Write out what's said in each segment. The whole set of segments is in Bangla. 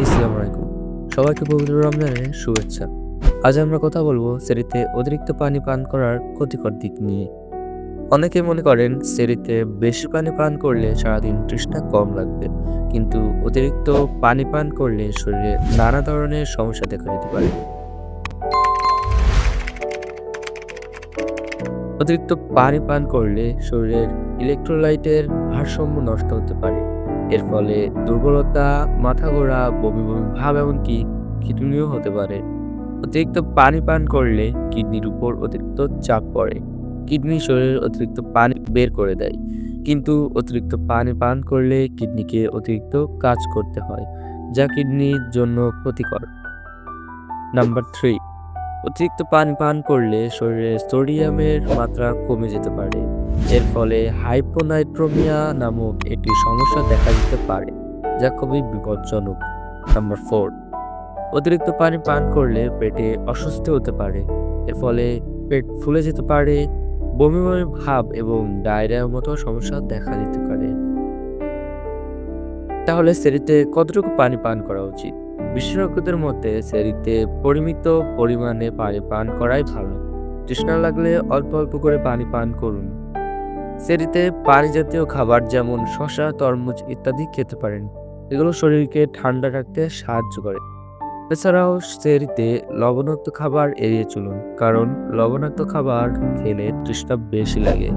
আসসালামু আলাইকুম। সবাইকে পবিত্র রমজানের শুভেচ্ছা। আজ আমরা কথা বলব সেরিতে অতিরিক্ত পানি পান করার ক্ষতিকর দিক নিয়ে। অনেকে মনে করেন সেরিতে বেশি পানি পান করলে সারাদিন তৃষ্ণা কম লাগবে, কিন্তু অতিরিক্ত পানি পান করলে শরীরে নানা ধরনের সমস্যা দেখা দিতে পারে। অতিরিক্ত পানি পান করলে শরীরের ইলেকট্রোলাইটের ভারসাম্য নষ্ট হতে পারে। এর ফলে দুর্বলতা মাথা ঘোরা বমি বমি ভাব এমনকি খিটুনিও হতে পারে। অতিরিক্ত পানি পান করলে কিডনির উপর অতিরিক্ত চাপ পড়ে। কিডনি শরীরের অতিরিক্ত পানি বের করে দেয়। কিন্তু অতিরিক্ত পানি পান করলে কিডনিকে অতিরিক্ত কাজ করতে হয়, যা কিডনির জন্য ক্ষতিকর। নাম্বার থ্রি, অতিরিক্ত পানি পান করলে শরীরে সোডিয়ামের মাত্রা কমে যেতে পারে। এর ফলে হাইপোনাইট্রোমিয়া নামক একটি সমস্যা দেখা দিতে পারে, যা খুবই বিপজ্জনক। নাম্বার ফোর, অতিরিক্ত পানি পান করলে পেটে অসুস্থ হতে পারে। এর ফলে পেট ফুলে যেতে পারে, বমি বমি ভাব এবং ডায়রিয়ার মতো সমস্যা দেখা দিতে পারে। তাহলে সেরিতে কতটুকু পানি পান করা উচিত? বিশেষজ্ঞদের মতে সেরিতে পরিমিত পরিমাণে পানি পান করাই ভালো। তৃষ্ণা লাগলে অল্প অল্প করে পানি পান করুন। সেরিতে পানি জাতীয় খাবার যেমন শশা তরমুজ ইত্যাদি খেতে পারেন। এগুলো শরীরকে ঠান্ডা রাখতে সাহায্য করে। এছাড়াও সেরিতে লবণাক্ত খাবার এড়িয়ে চলুন, কারণ লবণাক্ত খাবার খেলে তৃষ্ণা বেশি লাগে।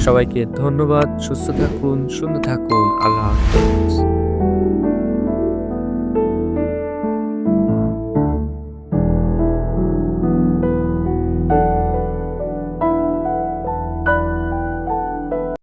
সবাইকে ধন্যবাদ, সুস্থ থাকুন, সুন্দর থাকুন, আল্লাহ হাফেজ।